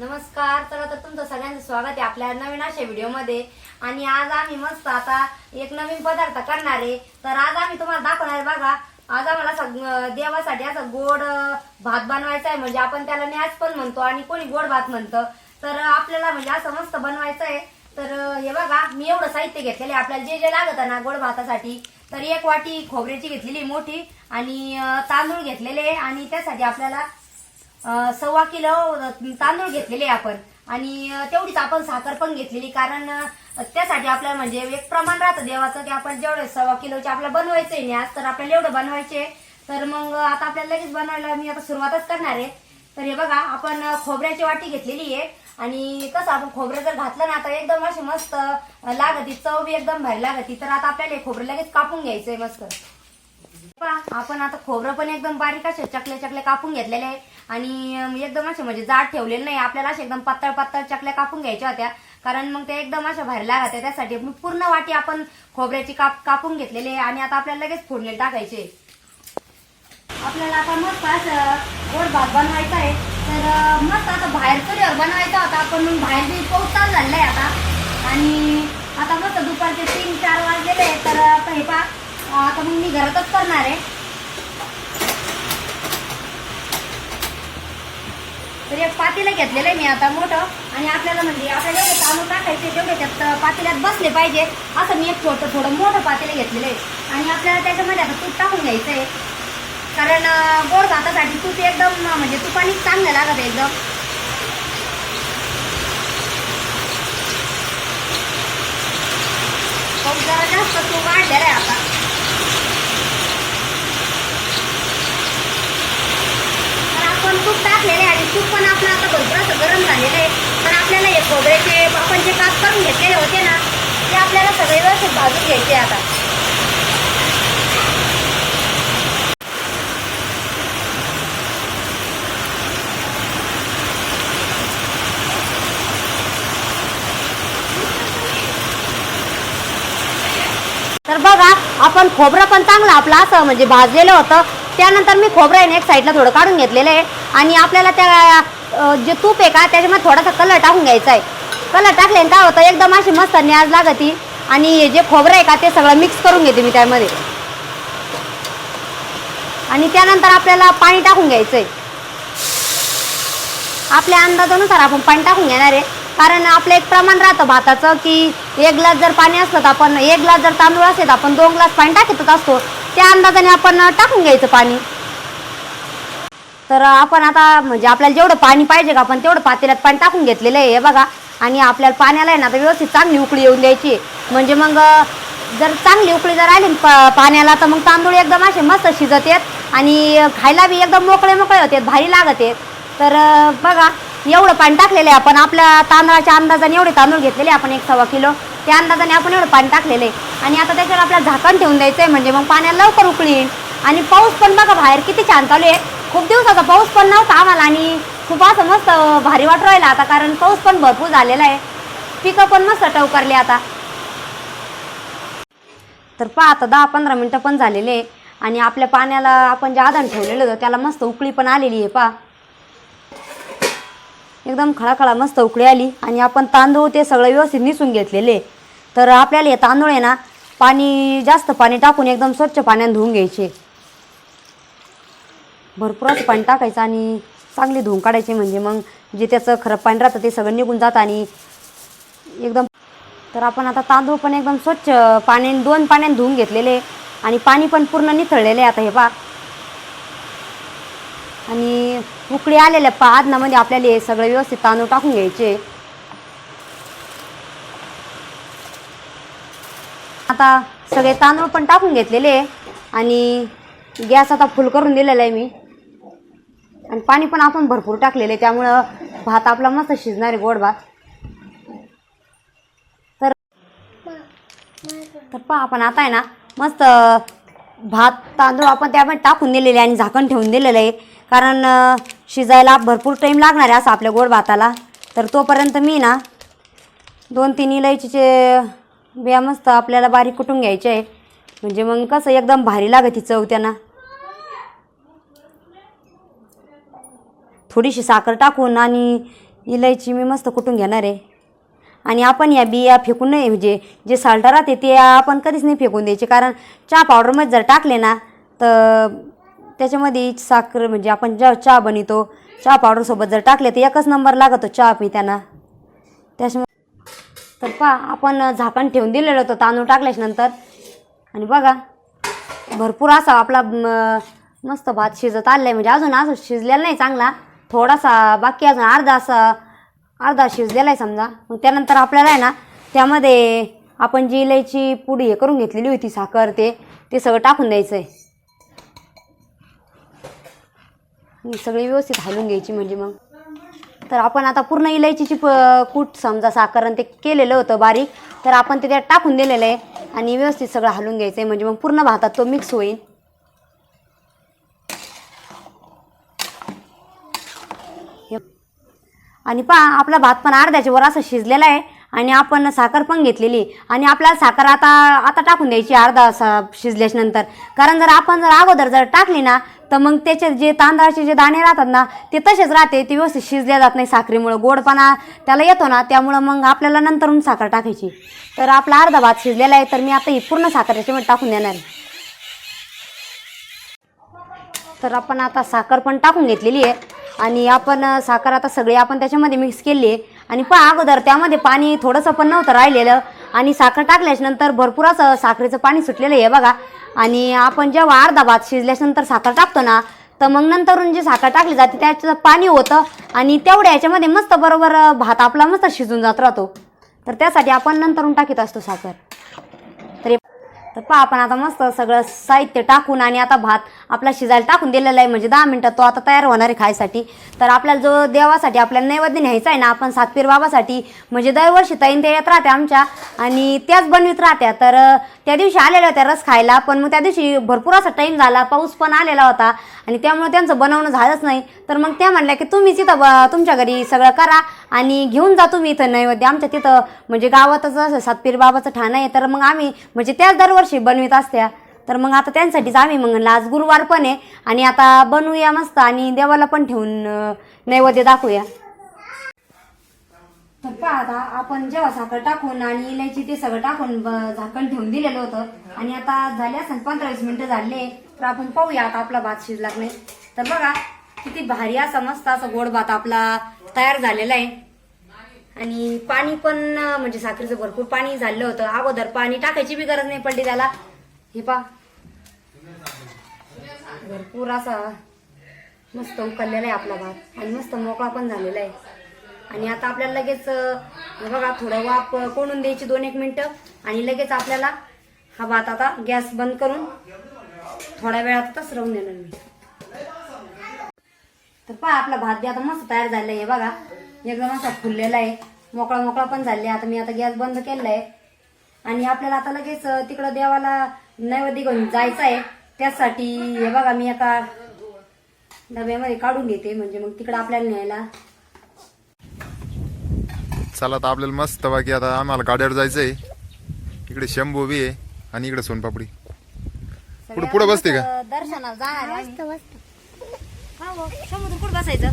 नमस्कार तर आता तुमचं सगळ्यांचं स्वागत आहे आपल्या नवीन अशा व्हिडिओमध्ये. आणि आज आम्ही मस्त आता एक नवीन पदार्थ करणार आहे. तर आज आम्ही तुम्हाला दाखवणार बघा आज आम्हाला असं देवासाठी असं गोड भात बनवायचा आहे. म्हणजे आपण त्याला न्यास पण म्हणतो आणि कोणी गोड भात म्हणतं. तर आपल्याला म्हणजे असं मस्त बनवायचं आहे. तर हे बघा मी एवढं साहित्य घेतलेलं आहे. आपल्याला जे जे लागत ना गोड भातासाठी तर एक वाटी खोबऱ्याची घेतलेली आहे मोठी. आणि तांदूळ घेतलेले आहे. आणि त्यासाठी आपल्याला अं, सव्वा किलो तांदूळ घेतलेले आपण. आणि अं, तेवढीच आपण साखर पण घेतलेली कारण अं, त्यासाठी आपल्याला म्हणजे एक प्रमाण राहतं देवाचं की आपण जेवढे सव्वा किलोचे आपल्याला बनवायचं आहे आज तर आपल्याला एवढं बनवायचे तर मग आता आपल्याला लगेच बनवायला मी आता सुरुवातच करणार आहे. तर हे बघा आपण खोबऱ्याची वाटी घेतलेली आहे. आणि कसं आपण खोबरं जर घातलं ना तर एकदम अशी मस्त लागती चव बी एकदम भारी लागती. तर आता आपल्याला हे खोबरं लगेच कापून घ्यायचंय मस्त. पहा, आपण आता खोबरं पण एकदम बारीक असे चकले चकले कापून घेतलेले आहे. आणि एकदम असे म्हणजे जाड ठेवलेले नाही. आपल्याला असे एकदम पातळ पातळ चकल्या कापून घ्यायच्या होत्या. कारण मग ते एकदम अशा बाहेर लागत त्यासाठी पूर्ण वाटी आपण खोबऱ्याची काप कापून घेतलेले आणि आता आपल्याला लगेच फोडणी टाकायचे. आपल्याला आता मस्त असं गोड भात बनवायचा आहे. तर मस्त आता बाहेर चुलीवर बनवायचा होता. पण मग बाहेर बी पाऊस चालू झालेला आहे आता. आणि आता मस्त दुपारचे तीन चार वाजलेले आहे. तर आता हे पा आता मग मी घरातच करणार आहे. तर एक पातेलं घेतलेलं आहे मी आता मोठं. आणि आपल्याला म्हणजे आपल्याला एवढे तांदूळ टाकायचे तेवढे त्यात पातेल्यात बसले पाहिजे. असं मी एक छोटं थोडं मोठं पातेलं घेतलेलं आहे. आणि आपल्याला त्याच्यामध्ये आता तूप टाकून घ्यायचं आहे. कारण गोड भातासाठी तूप एकदम म्हणजे तुपाने चांगलं लागत एकदम. जरा जास्त तूप वाढलेलं आहे आता तर आपण तूप टाकलेले आणि तूप पण आपलं आता भरपूर असं गरम झालेलं आहे. पण आपल्याला हे खोबऱ्याचे आपण जे काप करून घेतलेले होते ना ते आपल्याला सगळे व्यवस्थित भाजून घ्यायचे आता. तर बघा आपण खोबरं पण चांगलं आपलं असं म्हणजे भाजलेलं होतं. त्यानंतर मी खोबरं आहे ना एक साईडला थोडं काढून घेतलेलं आहे. आणि आपल्याला त्या जे तूप आहे का त्याच्यामध्ये थोडासा कलर टाकून घ्यायचा आहे. कलर टाकल्याने काय होतं एकदम अशी मस्त न्याज लागती. आणि हे जे खोबरं आहे का ते सगळं मिक्स करून घेते मी त्यामध्ये. आणि त्यानंतर आपल्याला पाणी टाकून घ्यायचं आहे आपल्या अंदाजानुसार आपण पाणी टाकून घेणार आहे. कारण आपलं एक प्रमाण राहतं भाताचं की एक ग्लास जर पाणी असलं तर आपण एक ग्लास जर तांदूळ असेल तर आपण दोन ग्लास पाणी टाकतच असतो. त्या अंदाजाने आपण टाकून घ्यायचं पाणी. तर आपण आता म्हणजे आपल्याला जेवढं पाणी पाहिजे का आपण तेवढं पातेल्यात पाणी टाकून घेतलेलं आहे हे बघा. आणि आपल्याला पाण्याला आहे ना आता व्यवस्थित चांगली उकळी येऊन द्यायची. म्हणजे मग जर चांगली उकळी जर आली ना पाण्याला तर मग तांदूळ एकदम असे मस्त शिजत येत आणि खायला बी एकदम मोकळे मोकळे होते भारी लागत आहेत तर बघा एवढं पाणी टाकलेलं आहे आपण. आपल्या तांदळाच्या अंदाजाने एवढे तांदूळ घेतलेले आपण एक सव्वा किलो. त्या अंदाजाने आपण एवढं पाणी टाकलेलं आहे. आणि आता त्याच्यावर आपल्याला झाकण ठेवून द्यायचं आहे म्हणजे मग पाण्याला लवकर उकळी येईल. आणि पाऊस पण बघा बाहेर किती छान चालू आहे. खूप दिवसाचा पाऊस पण नव्हता आम्हाला आणि खूप असं मस्त भारी वाटू राहिला आता कारण पाऊस पण भरपूर झालेला आहे. पिकं पण मस्त टवकारली आता. तर पहा आता दहा पंधरा मिनटं पण झालेले आहे आणि आपल्या पाण्याला आपण जे आदान ठेवलेलं होतं त्याला मस्त उकळी पण आलेली आहे पहा. एकदम खळाखळा मस्त उकळी आली आणि आपण तांदूळ ते सगळं व्यवस्थित निसून घेतलेले तर आपल्याला हे तांदूळ आहे ना पाणी जास्त पाणी टाकून एकदम स्वच्छ पाण्याने धुवून घ्यायचे भरपूर असं पाणी टाकायचं आणि चांगली धुवून काढायचे म्हणजे मग जे त्याचं खरं पाणी राहतं ते सगळं निघून जातं आणि एकदम तर आपण आता तांदूळ पण एकदम स्वच्छ पाण्याने दोन पाण्याने धुवून घेतलेले आणि पाणी पण पूर्ण निथळलेले आहे आता हे पा आणि उकळी आलेल्या पा आदनामध्ये आपल्याला हे सगळं व्यवस्थित तांदूळ टाकून घ्यायचे. आता सगळे तांदूळ पण टाकून घेतलेले आणि गॅस आता फुल करून दिलेला आहे मी. आणि पाणी पण आपण भरपूर टाकलेलं आहे त्यामुळं भात आपला मस्त शिजणार आहे गोड भात तर तर पहा आपण आता आहे ना मस्त भात तांदूळ आपण त्यामध्ये टाकून दिलेले आहे आणि झाकण ठेवून दिलेलं आहे. कारण शिजायला भरपूर टाईम लागणार आहे असं आपल्या गोड भाताला तर तोपर्यंत मी ना दोन तीन इलायचीचे बिया मस्त आपल्याला बारीक कुटून घ्यायचे आहे. म्हणजे मग कसं एकदम भारी लागत ती चव त्यांना. थोडीशी साखर टाकून आणि इलायची मी मस्त कुटून घेणार आहे. आणि आपण या बिया फेकून नाही म्हणजे जे साल्टा राहते ते आपण कधीच नाही फेकून द्यायचे. कारण चहा पावडरमध्ये जर टाकले ना तर त्याच्यामध्ये साखर म्हणजे आपण ज्या चहा बनवतो चहा पावडरसोबत जर टाकले तर एकच नंबर लागतो चहा पिताना. त्याच्यामुळे तर पा आपण झाकण ठेवून दिलेलं होतं तांदूळ टाकल्याच्या नंतर. आणि बघा भरपूर असा आपला मस्त भात शिजत आलेला आहे. म्हणजे अजून असं शिजलेला नाही चांगला. थोडासा बाकी अजून अर्धा असा अर्धा शिजलेला आहे समजा. मग त्यानंतर आपल्याला आहे ना त्यामध्ये आपण जी इलायची पुडी हे करून घेतलेली होती साखर ते ते सगळं टाकून द्यायचं आहे सगळी व्यवस्थित हलवून घ्यायची म्हणजे मग. तर आपण आता पूर्ण इलायचीची प कूट समजा साखर आणि ते केलेलं होतं बारीक तर आपण ते त्यात टाकून दिलेलं आहे आणि व्यवस्थित सगळं हलवून घ्यायचं आहे म्हणजे मग पूर्ण भातात तो मिक्स होईल. आणि पहा आपला भात पण अर्ध्याच्या वर असं शिजलेला आहे आणि आपण साखर पण घेतलेली. आणि आपल्याला साखर आता आता टाकून द्यायची अर्धा असा शिजल्याच्या नंतर कारण जर आपण जर अगोदर जर टाकली ना तर मग त्याचे जे तांदळाचे जे दाणे राहतात ना ते तसेच राहते ते व्यवस्थित शिजले जात नाही साखरेमुळं. गोडपणा त्याला येतो ना त्यामुळं मग आपल्याला नंतरून साखर टाकायची. तर आपला अर्धा भात शिजलेला आहे तर मी आता ही पूर्ण साखर याच्यामध्ये टाकून देणार आहे. तर आपण आता साखर पण टाकून घेतलेली आहे. आणि आपण साखर आता सगळी आपण त्याच्यामध्ये मिक्स केली आहे आणि पहा अगोदर त्यामध्ये पाणी थोडंसं पण नव्हतं राहिलेलं. आणि साखर टाकल्याच्यानंतर भरपूर असं साखरेचं पाणी सुटलेलं आहे बघा. आणि आपण जेव्हा अर्धा भात शिजल्याच्यानंतर साखर टाकतो ना तर मग नंतरून जी साखर टाकली जाते त्याचं पाणी होतं. आणि तेवढ्या याच्यामध्ये मस्त बरोबर भात आपला मस्त शिजून जात राहतो. तर त्यासाठी आपण नंतरून टाकीत असतो साखर. तर पहा आपण आता मस्त सगळं साहित्य टाकून आणि आता भात आपला शिजायला टाकून दिलेला आहे म्हणजे दहा मिनटात तो आता तयार होणार आहे खायसाठी. तर आपल्याला जो देवासाठी आपल्याला नैवेद्य न्यायचा आहे ना आपण सातपीर बाबासाठी म्हणजे दरवर्षी ताईन ते येत राहते आमच्या आणि त्याच बनवीत राहत्या. तर त्या दिवशी आलेल्या होत्या रस खायला पण मग त्या दिवशी भरपूर असा टाईम झाला पाऊस पण आलेला होता आणि त्यामुळे त्यांचं बनवणं झालंच नाही. तर मग त्या म्हणल्या की तुम्हीच इथं ब- तुमच्या घरी सगळं करा. आणि घेऊन जातो तुम्ही इथं नैवेद्य. आमच्या तिथं म्हणजे गावातच असं सातपीर बाबाचं ठाणं आहे. तर मग आम्ही म्हणजे त्याच दरवर्षी बनवीत असत्या. तर मग आता त्यांसाठीच आम्ही मग म्हणलं आज गुरुवार पण आहे आणि आता बनवूया मस्त आणि देवाला पण ठेवून नैवेद्य दाखवूया. तर पहा आता आपण जेव्हा साखर टाकून आणि इलायची ते सगळं टाकून ब- झाकण ठेवून दिलेलं होतं. आणि आता झाले असं पंधरा वीस मिनिटं झाले. तर आपण पाहूया आता आपला भात शिजला नाही. तर बघा किती भारी असा मस्त असा गोड भात आपला तयार झालेला आहे. आणि पाणी पण म्हणजे साखरेचं भरपूर पाणी झालं होतं. अगोदर पाणी टाकायची बी गरज नाही पडली त्याला. हे पा भरपूर असा मस्त उकळलेला आहे आपला भात. आणि मस्त मोकळा पण झालेला आहे. आणि आता आपल्याला लगेच बघा थोडं वाफ कोणून द्यायची दोन एक मिनिटं. आणि लगेच आपल्याला हा भात आता गॅस बंद करून थोड्या वेळातच राहून देणार मी. तर पहा आपला भात बी आता मस्त तयार झालेला आहे बघा. एकदम असा फुललेला आहे. मोकळा मोकळा पण झाले आता मी आता गॅस बंद केलेला आहे आणि आपल्याला आता लगेच तिकडं देवाला नैवेद्य घेऊन जायचं आहे. त्यासाठी हे बघा मी एका डब्यामध्ये काढून घेते. म्हणजे मग तिकडं आपल्याला न्यायला. चला आता आपल्याला मस्त बाकी आता आम्हाला गाड्यावर जायचंय. इकडे शंभू बी आहे आणि इकडे सोनपापडी. पुढे पुढे बसते का? दर्शनाला जाणार. हा हो, समुद्र कुठं बसायचं?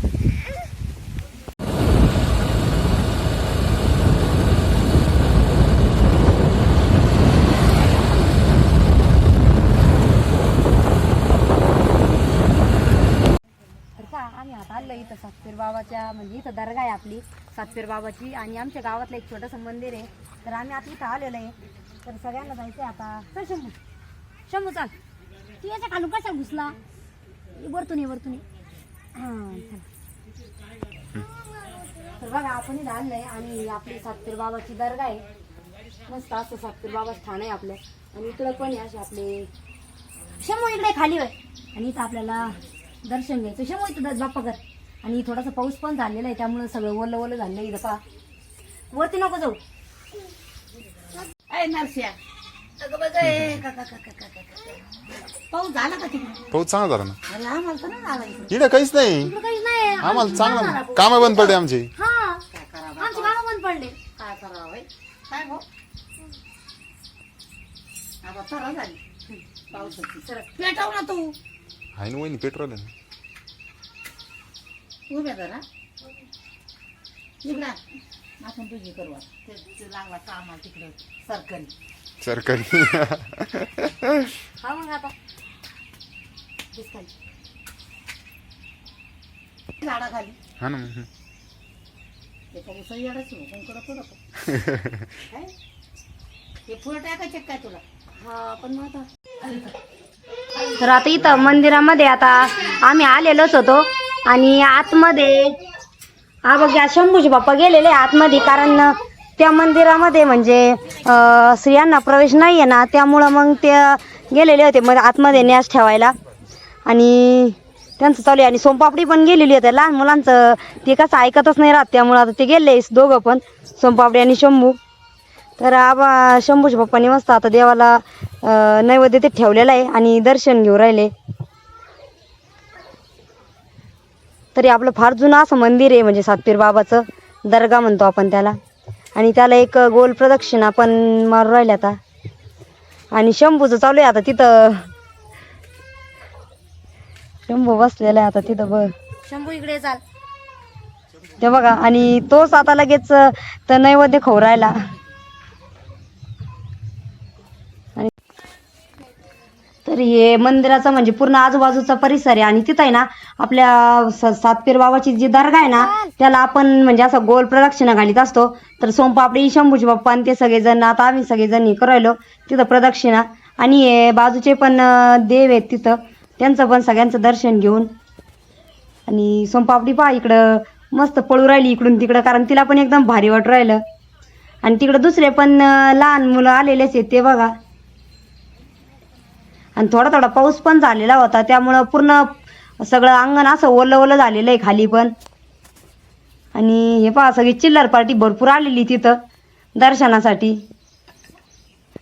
तर आम्ही आता इथं सातपीर बाबाच्या म्हणजे इथं दर्गा आहे आपली सातपीर बाबाची. आणि आमच्या गावातलं एक छोटंसं मंदिर आहे. तर आम्ही आता इथं आलेलो आहे. तर सगळ्यांना जायचं आहे आता. चल शंभू. शंभू चाल. तू याच्या खालून कशा घुसला? वरतून ये वरतून ये. तर बघा आपण आणलंय आणि आपली सातपीर बाबाची दर्गा आहे. मस्त असं सातपीर बाबाचं ठाण आहे आपलं. आणि इकडं पण आहे असे आपले शंभू इकडे खाली होय. आणि इथं आपल्याला दर्शन घ्यायचं. शंभू इथं बाप्पा कर आणि थोडासा पाऊस पण झालेला आहे त्यामुळे सगळं ओलं ओलं झालं इथं पहा. वरती नको जाऊ. नरसिया पाऊस झाला का तिकडे? पाऊस चांगला झाला ना. अरे आम्हाला तर नाही आला इकडे. इकडे काहीच नाही. इकडं काहीच नाही. आम्हाला चांगला काम बंद पडले आमचे. हा. काय करावं आमची कामं बंद पडले. काय करावं बाई? काय गो? आता तर झाली पावसाची. सर पेटव ना तू. आहे ना वहिनी पेट्रोल आहे ना. उभ्या जरा. इकडं. आपण तुझी करू आता. ते ते लागला कामाला तिकडं सरकारी सरकारी हा मग आता. दिसताय. झाडाखाली हा ना मग. त्याचा उसळ येडाच कोणकडं पडत काय? हे फुलं टाकायचे काय तुला? हा पण मग आता. तर आता इथं मंदिरामध्ये आता आम्ही आलेलोच होतो. आणि आतमध्ये हा बघ या शंभूजी बाप्पा गेलेले आतमध्ये कारण त्या मंदिरामध्ये म्हणजे स्त्रियांना प्रवेश नाही आहे ना त्यामुळं मग ते गेलेले होते मग आतमध्ये न्यास ठेवायला. आणि त्यांचं चालू आहे. आणि सोमपापडी पण गेलेली होती. लहान मुलांचं ते कसं ऐकतच नाही राहत. त्यामुळं आता ते गेले दोघं पण सोमपापडी आणि शंभू. तर आबा शंभूच्या पप्पांनी मस्त आता देवाला नैवेद्य ते ठेवलेलं आहे आणि दर्शन घेऊ राहिले. तरी आपलं फार जुनं असं मंदिर आहे म्हणजे सातपीर बाबाचं. दर्गा म्हणतो आपण त्याला. आणि त्याला एक गोल प्रदक्षिणा पण मारू राहिले आता. आणि शंभूचं चालू आहे आता तिथं. शंभू बसलेला आहे आता तिथं बघ. शंभू इकडे चाल. ते बघा आणि तोच आता लगेच तर नैवेद्य खाऊ राहिला. तर हे मंदिराचा म्हणजे पूर्ण आजूबाजूचा परिसर आहे. आणि तिथं आहे ना आपल्या स- सातपीर बाबाची जी दर्गा आहे ना त्याला आपण म्हणजे असं गोल प्रदक्षिणा घालीत असतो. तर सोमपापडी शंभूजी बाप्पा आणि ते सगळेजण आता आम्ही सगळेजण हे करायलो तिथं प्रदक्षिणा. आणि हे बाजूचे पण अं, देव आहेत तिथं. त्यांचं पण सगळ्यांचं दर्शन घेऊन. आणि सोमपापडी पहा इकडं मस्त पळू राहिली इकडून तिकडं कारण तिला पण एकदम भारी वाटू राहिलं. आणि तिकडं दुसरे पण अं, लहान मुलं आलेलेच आहेत ते बघा. आणि थोडा थोडा पाऊस पण झालेला होता त्यामुळं पूर्ण सगळं अंगण असं ओलं ओलं झालेलं आहे खाली पण. आणि हे पहा सगळी चिल्लर पार्टी भरपूर आलेली तिथं दर्शनासाठी.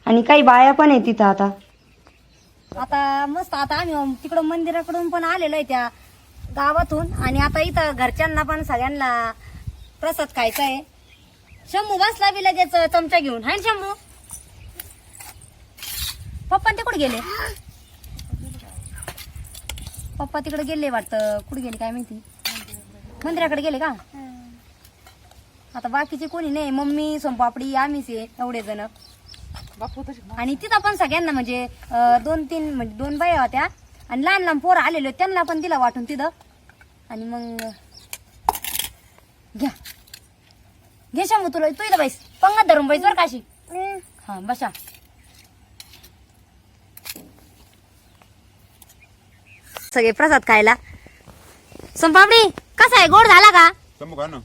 आणि काही बाया पण आहे तिथं आता. आता मस्त आता आम्ही तिकडं मंदिराकडून पण आलेलो आहे त्या गावातून. आणि आता इथं घरच्यांना पण सगळ्यांना प्रसाद खायचा आहे. शंभू बसला बी लगेच चमचा घेऊन. हाय शंभू? पप्पा ते कुठे गेले. पप्पा तिकडे गेले वाटतं. कुठे गेले काय माहिती? मंदिराकडे गेले का? आता बाकीचे कोणी नाही. मम्मी सोमपापडी आम्हीच आहे एवढे जण. आणि तिथं पण सगळ्यांना म्हणजे दोन तीन म्हणजे दोन बाया होत्या. आणि लहान लहान पोरं आलेले त्यांना पण दिला वाटून तिथं. आणि मग घ्या. घे शामू तुला तू इथं बैस. पंगत धरून बैस बरं काशी हा बसा. सगळे प्रसाद खायला. सोमपापडी कसा आहे? गोड झाला का? शंभू खा ना.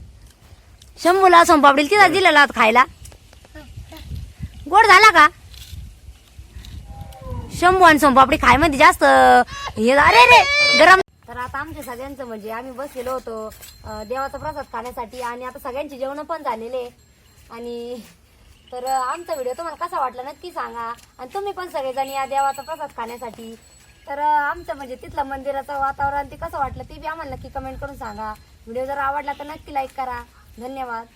शंभूला सोमपापडीला तिथं दिलेला होता खायला? गोड झाला का? शंभू आणि सोमपापडी खायमध्ये जास्त हे अरे रे गरम तर आता आमच्या सगळ्यांचं म्हणजे आम्ही बसलेलो होतो अं, देवाचा प्रसाद खाण्यासाठी आणि आता सगळ्यांची जेवण पण झालेले. आणि तर आमचा व्हिडिओ तुम्हाला कसा वाटला नक्की सांगा. आणि तुम्ही पण सगळेजण या देवाचा प्रसाद खाण्यासाठी. तर आमचं म्हणजे तिथलं मंदिराचं वातावरण ते कसं वाटलं ते बी आम्हाला नक्की कमेंट करून सांगा. व्हिडिओ जर आवडला तर नक्की लाईक करा. धन्यवाद.